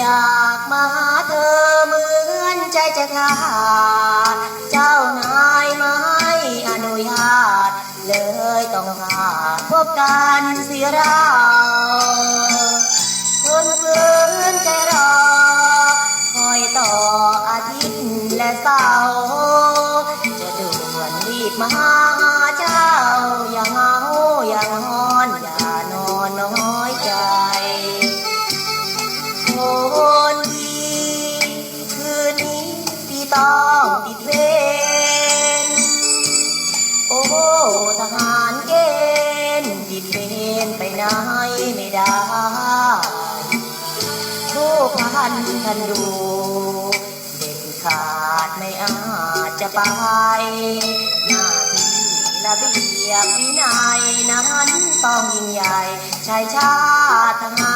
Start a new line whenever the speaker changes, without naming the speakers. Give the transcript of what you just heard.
อยากมาหาเธอเหมือนใจจะขาดเจ้านายไม่อนุญาต เลยต้องขาดพบกันเสียเราคนฝืนใจรอ คอยต่ออาทิตย์และเสาร์ ต้องติดเวรโอ้ทหารเกณฑ์ติดเวรไปไหนไม่ได้ผู้พันทันดูเด็ดขาดไม่อาจจะไปหน้าที่ระเบียบวินัยนั้นต้องยิ่งใหญ่ชายชาติทหาร